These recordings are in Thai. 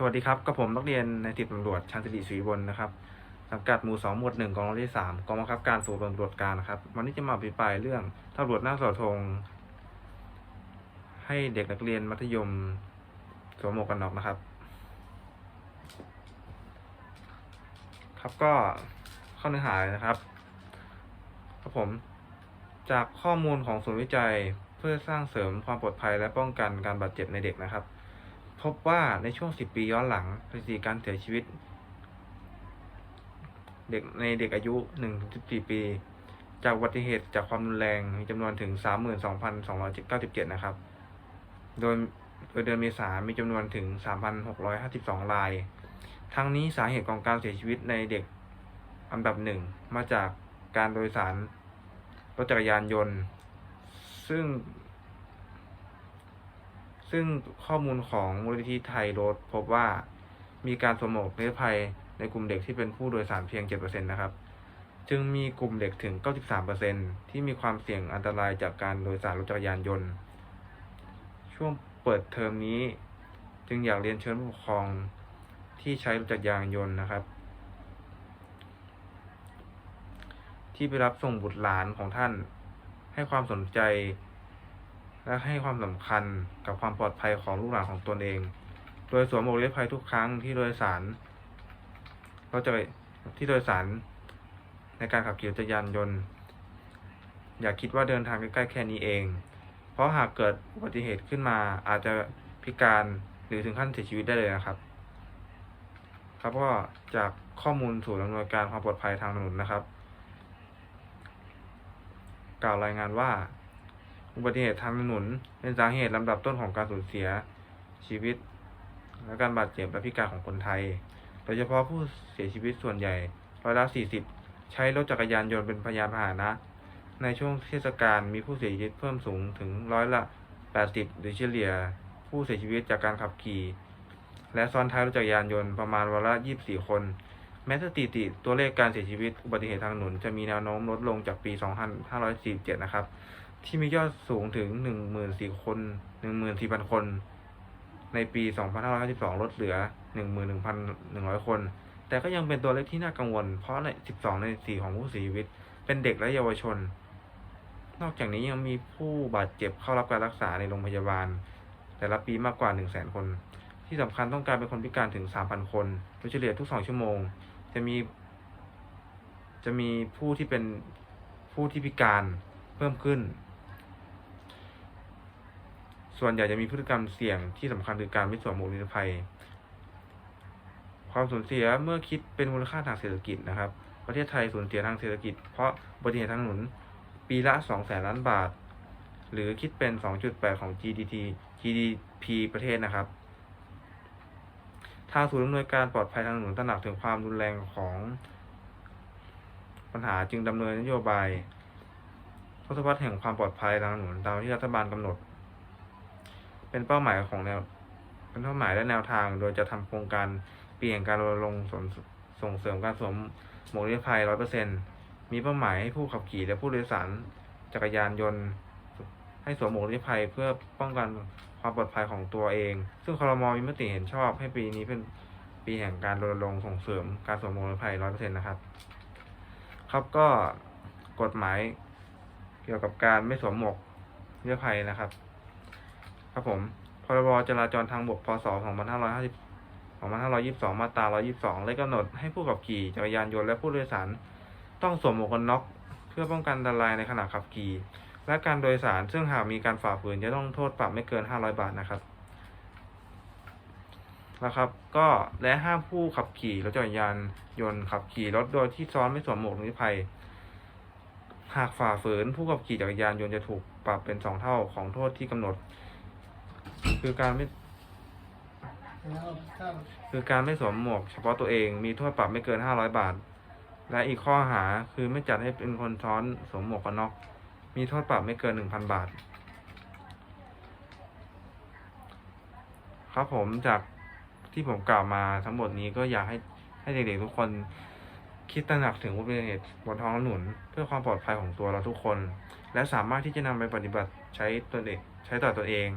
สวัสดีครับกับผมนักเรียนในติดตำรวจชั้นสิริศรีบนนะครับสังกัดหมู่สองหมวดหนึ่งกองร้อยที่สามกองบังคับการสู่ตำรวจการนะครับ วันนี้จะมาอภิปรายเรื่องตำรวจหน้าสาธงให้เด็กนักเรียนมัธยมสวมหมวกกันน็อกนะครับ ครับก็เข้าเนื้อหาเลยนะครับครับผม จากข้อมูลของศูนย์วิจัยเพื่อสร้างเสริมความปลอดภัยและป้องกันการบาดเจ็บในเด็กนะครับ พบว่าในช่วง 10 ปีย้อนหลังสถิติการเสียชีวิต เด็กในเด็กอายุ 1-14 ปี จากอุบัติเหตุจากความรุนแรงมีจำนวนถึง 32,297 นะครับ โดยโดยเดือนเมษายนมีจำนวนถึง 3,652 ราย ทั้งนี้สาเหตุของการเสียชีวิตในเด็กอันดับหนึ่งมาจากการโดยสารรถจักรยานยนต์ ซึ่ง ซึ่งข้อมูลของมูลนิธิไทยรถพบว่ามีการสวมหมวกนิรภัยในกลุ่มเด็กที่เป็นผู้โดยสารเพียง 7%นะครับ จึงมีกลุ่มเด็กถึง 93%ที่มีความเสี่ยงอันตรายจากการโดยสารรถจักรยานยนต์ ช่วงเปิดเทอมนี้ จึงอยากเรียนเชิญผู้ปกครองที่ใช้รถจักรยานยนต์นะครับ ที่ไปรับส่งบุตรหลานของท่าน ให้ความสนใจ และให้ความสำคัญกับความปลอดภัยของลูกหลานของตนเอง โดยสวมหมวกนิรภัยทุกครั้งที่โดยสารเราจะไปที่โดยสารในการขับขี่จักรยานยนต์ อย่าคิดว่าเดินทางใกล้ๆแค่นี้เอง เพราะหากเกิดอุบัติเหตุขึ้นมาอาจจะพิการหรือถึงขั้นเสียชีวิตได้เลยนะครับ ครับก็จากข้อมูลศูนย์อำนวยการความปลอดภัยทางถนนนะครับ กล่าวรายงานว่า อุบัติเหตุทางถนนเป็นสาเหตุลำดับต้นของการสูญเสียชีวิต และการบาดเจ็บและพิการของคนไทย โดยเฉพาะผู้เสียชีวิตส่วนใหญ่ร้อยละ 40 ใช้รถจักรยานยนต์เป็นพยานพาหนะ ในช่วงเทศกาลมีผู้เสียชีวิตเพิ่มสูงถึงร้อยละ 80 หรือเฉลี่ย ผู้เสียชีวิตจากการขับขี่ และซ้อนท้ายรถจักรยานยนต์ประมาณวันละ 24 คน แม้สถิติตัวเลขการเสียชีวิตอุบัติเหตุทางถนนจะมีแนวโน้มลดลงจากปี 2547 นะครับ ที่มียอดสูงถึง 14,000 คน 14,000 คน ในปี 2552 ลดเหลือ 11,100 คน แต่ก็ยังเป็นตัวเลขที่น่ากังวล เพราะใน 12 ใน 4 ของผู้เสียชีวิต เป็นเด็กและเยาวชน นอกจากนี้ยังมีผู้บาดเจ็บเข้ารับการรักษาในโรงพยาบาล แต่ละปีมากกว่า 100,000 คน ที่สำคัญต้องการเป็นคนพิการถึง 3,000 คนโดยเฉลี่ยทุก 2 ชั่วโมง จะมี จะมีผู้ที่เป็นผู้ที่พิการเพิ่มขึ้น ส่วนใหญ่จะมีพฤติกรรมเสี่ยงที่สำคัญคือการไม่สวมหมวกนิรภัย ความสูญเสียเมื่อคิดเป็นมูลค่าทางเศรษฐกิจนะครับ ประเทศไทยสูญเสียทางเศรษฐกิจ เพราะอุบัติเหตุทางถนนปีละ2แสนล้านบาท หรือคิดเป็น 2.8 ของ GDP GDP ประเทศนะครับ ทางศูนย์อำนวยการปลอดภัยทางถนนตระหนักถึงความรุนแรงของปัญหาจึงดำเนินนโยบายทศวรรษแห่งความปลอดภัยทางถนนตามที่รัฐบาลกำหนด เป็นเป้าหมายของแนวเป็นเป้าหมายและแนวทาง โดยจะทำโครงการปีแห่งการรณรงค์ส่งส่งเสริมการสวมหมวกนิรภัย100%มีเป้าหมายให้ผู้ขับขี่และผู้โดยสารจักรยานยนต์ ให้สวมหมวกนิรภัยเพื่อป้องกันความปลอดภัยของตัวเอง ซึ่งครมมีมติเห็นชอบให้ปีนี้เป็นปีแห่งการรณรงค์ส่งเสริมการสวมหมวกนิรภัย100%นะครับ ครับก็กฎหมายเกี่ยวกับการไม่สวมหมวกนิรภัยนะครับ ครับผม พรบจราจรทางบก พศ 2550 2522 มาตรา 122ได้กำหนดให้ผู้ขับขี่จักรยานยนต์และผู้โดยสาร ต้องสวมหมวกกันน็อก เพื่อป้องกันอันตรายในขณะขับขี่ และการโดยสาร ซึ่งหากมีการฝ่าฝืนจะต้องโทษปรับไม่เกิน 500 บาทนะครับ นะครับก็และห้ามผู้ขับขี่รถจักรยานยนต์ขับขี่รถโดยที่ซ้อนไม่สวมหมวกนิรภัยหากฝ่าฝืนผู้ขับขี่จักรยานยนต์จะถูกปรับเป็นสองเท่าของโทษที่กำหนด คือการไม่คือการไม่สวมหมวกเฉพาะตัวเองมีโทษปรับไม่เกิน500บาท และอีกข้อหาคือไม่จัดให้เป็นคนซ้อนสวมหมวกกันน็อกมีโทษปรับไม่เกิน1,000บาท ครับผมจากที่ผมกล่าวมาทั้งหมดนี้ก็อยากให้ให้เด็กๆทุกคนคิดตระหนักถึงอุบัติเหตุบนท้องถนนเพื่อความปลอดภัยของตัวเราทุกคน และสามารถที่จะนำไปปฏิบัติใช้ตนเองใช้ต่อตัวเอง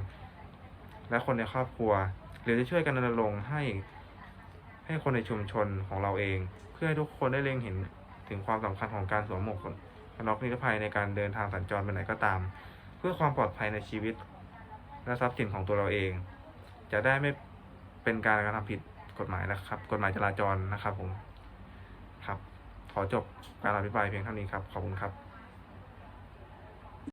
และคนในครอบครัว หรือจะช่วยกันรณรงค์ให้ ให้คนในชุมชนของเราเอง เพื่อให้ทุกคนได้เล็งเห็นถึงความสำคัญของการสวมหมวกกันน็อกนิรภัยในการเดินทางสัญจรไปไหนก็ตาม เพื่อความปลอดภัยในชีวิต และทรัพย์สินของตัวเราเอง จะได้ไม่เป็นการกระทำผิดกฎหมายนะครับ กฎหมายจราจรนะครับผมครับ ขอจบการอภิปรายเพียงเท่านี้ครับ ขอบคุณครับ